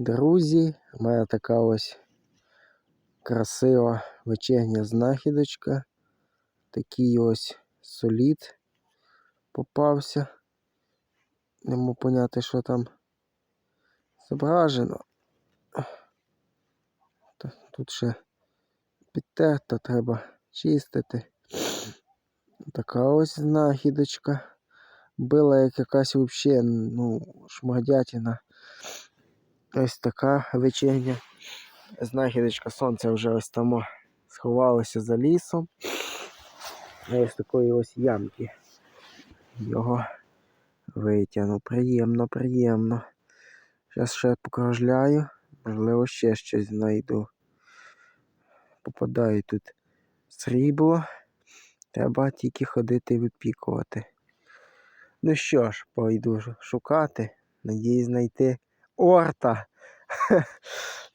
Друзі, у мене така ось красива вечірня знахідочка. Такий ось солід попався. Не можу поняти, що там зображено. Тут ще підтерто, треба чистити. Така ось знахідочка. Била як якась взагалі, ну, шмардятина. Ось така вечірня знахідочка. Сонце вже ось там сховалося за лісом. Ось такої ось ямки. Його витягнув. Приємно, приємно. Зараз ще покружляю. Можливо, ще щось знайду. Попадає тут срібло. Треба тільки ходити випікувати. Ну що ж, пойду шукати. Надіюсь знайти horta.